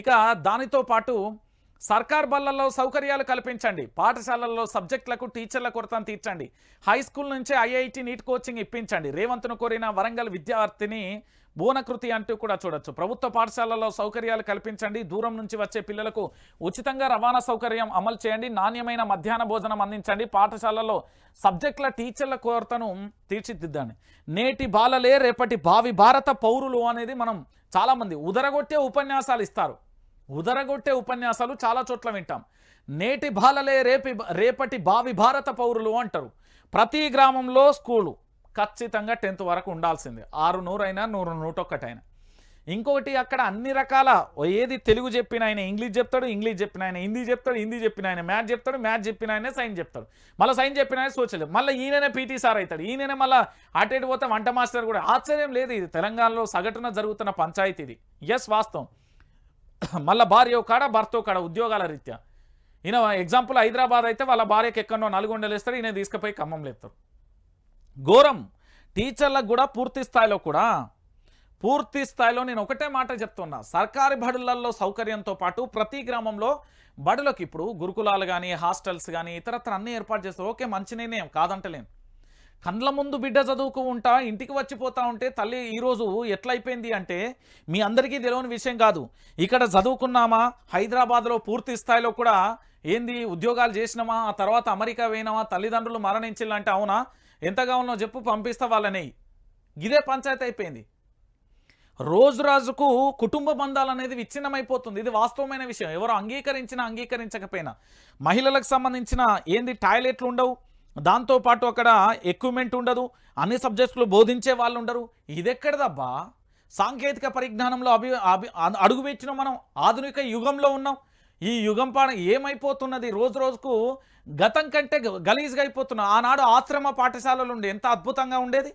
ఇక దానితో పాటు సర్కార్ బళ్ళల్లో సౌకర్యాలు కల్పించండి. పాఠశాలల్లో సబ్జెక్టులకు టీచర్ల కొరతను తీర్చండి. హై స్కూల్ నుంచే ఐఐటి నీట్ కోచింగ్ ఇప్పించండి. రేవంత్ను కోరిన వరంగల్ విద్యార్థిని బోనకృతి అంటూ కూడా చూడొచ్చు. ప్రభుత్వ పాఠశాలల్లో సౌకర్యాలు కల్పించండి. దూరం నుంచి వచ్చే పిల్లలకు ఉచితంగా రవాణా సౌకర్యం అమలు చేయండి. నాణ్యమైన మధ్యాహ్న భోజనం అందించండి. పాఠశాలలో సబ్జెక్టుల టీచర్ల కొరతను తీర్చిదిద్దండి. నేటి బాలలే రేపటి భావి భారత పౌరులు అనేది మనం చాలామంది ఉదరగొట్టే ఉపన్యాసాలు ఇస్తారు. ఉదరగొట్టే ఉపన్యాసాలు చాలా చోట్ల వింటాం. నేటి బాలలే రేపి రేపటి భావి భారత పౌరులు అంటారు. ప్రతి గ్రామంలో స్కూలు ఖచ్చితంగా టెన్త్ వరకు ఉండాల్సిందే. ఆరు నూరైనా నూరు నూటొక్కటైనా. ఇంకొకటి అక్కడ అన్ని రకాల ఏది తెలుగు చెప్పిన ఆయన ఇంగ్లీష్ చెప్తాడు ఇంగ్లీష్ చెప్పిన ఆయన హిందీ చెప్తాడు హిందీ చెప్పిన ఆయన మ్యాథ్ చెప్తాడు మ్యాథ్ చెప్పిన ఆయన సైన్స్ చెప్తాడు. మళ్ళీ సైన్స్ చెప్పిన ఆయన సోషల్ మళ్ళీ ఈయననే పీటీ సార్ అవుతాడు ఈయననే మళ్ళీ అటు ఇటు పోతే వంట మాస్టర్ కూడా. ఆశ్చర్యం లేదు ఇది. తెలంగాణలో సగటున జరుగుతున్న పంచాయతీ ఇది. ఎస్ వాస్తవం. మళ్ళీ భార్య కాడ భర్త కాడ ఉద్యోగాల రీత్యా. ఈయన ఎగ్జాంపుల్ హైదరాబాద్ అయితే వాళ్ళ భార్యకి ఎక్కడో నల్గొండలు వేస్తారు ఈయన తీసుకుపోయి ఖమ్మంలో ఎత్తారు ఘోరం. టీచర్లకు కూడా పూర్తి స్థాయిలో కూడా పూర్తి స్థాయిలో నేను ఒకటే మాట చెప్తున్నా. సర్కారీ బడులలో సౌకర్యంతో పాటు ప్రతి గ్రామంలో బడులకు ఇప్పుడు గురుకులాలు కానీ హాస్టల్స్ కానీ ఇతరత్ర అన్నీ ఏర్పాటు చేస్తారు. ఓకే మంచి కాదంటలేను కండ్ల ముందు బిడ్డ చదువుకు ఉంటా ఇంటికి వచ్చిపోతా ఉంటే తల్లి ఈరోజు ఎట్లయిపోయింది అంటే మీ అందరికీ తెలియని విషయం కాదు. ఇక్కడ చదువుకున్నామా హైదరాబాద్లో పూర్తి స్థాయిలో కూడా ఏంది ఉద్యోగాలు చేసినామా ఆ తర్వాత అమెరికా పోయినామా తల్లిదండ్రులు మరణించాలంటే అవునా? ఎంతగా ఉన్నో చెప్పు పంపిస్తా వాళ్ళని. ఇదే పంచాయతీ అయిపోయింది. రోజు రోజుకు కుటుంబ బంధాలు అనేది విచ్ఛిన్నమైపోతుంది. ఇది వాస్తవమైన విషయం. ఎవరు అంగీకరించినా అంగీకరించకపోయినా. మహిళలకు సంబంధించిన ఏంది టాయిలెట్లు ఉండవు. దాంతోపాటు అక్కడ ఎక్విప్మెంట్ ఉండదు అన్ని సబ్జెక్టులు బోధించే వాళ్ళు ఉండరు. ఇదెక్కడదబ్బా? సాంకేతిక పరిజ్ఞానంలో అభి అభి అడుగు మనం ఆధునిక యుగంలో ఉన్నాం. ఈ యుగం పాడ ఏమైపోతున్నది? రోజు రోజుకు గతం కంటే గలీజ్గా అయిపోతున్నాం. ఆనాడు ఆశ్రమ పాఠశాలలు ఉండే ఎంత అద్భుతంగా ఉండేది?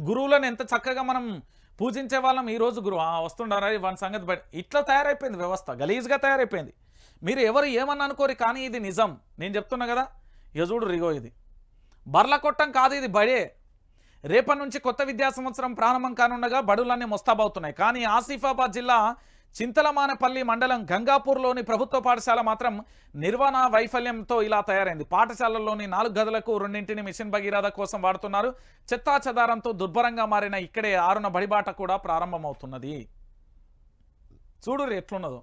గురువులను ఎంత చక్కగా మనం పూజించే వాళ్ళం ఈరోజు గురువు వస్తుండారా? వన్ సంగతి బయట. ఇట్లా తయారైపోయింది వ్యవస్థ. గలీజ్గా తయారైపోయింది. మీరు ఎవరు ఏమని అనుకోరు కానీ ఇది నిజం. నేను చెప్తున్నా కదా. యజుడు రిగో ఇది. బర్ల కొట్టం కాదు ఇది బడే. రేపటి నుంచి కొత్త విద్యా సంవత్సరం ప్రారంభం కానుండగా బడులన్నీ ముస్తాబవుతున్నాయి. కానీ ఆసిఫాబాద్ జిల్లా చింతలమానపల్లి మండలం గంగాపూర్లోని ప్రభుత్వ పాఠశాల మాత్రం నిర్వహణ వైఫల్యంతో ఇలా తయారైంది. పాఠశాలల్లోని నాలుగు గదులకు రెండింటిని మిషన్ భగీరథ కోసం వాడుతున్నారు. చెత్తా చెదారంతో దుర్భరంగా మారిన ఇక్కడే ఆరున బడిబాట కూడా ప్రారంభమవుతున్నది. చూడు ఎట్లున్నదో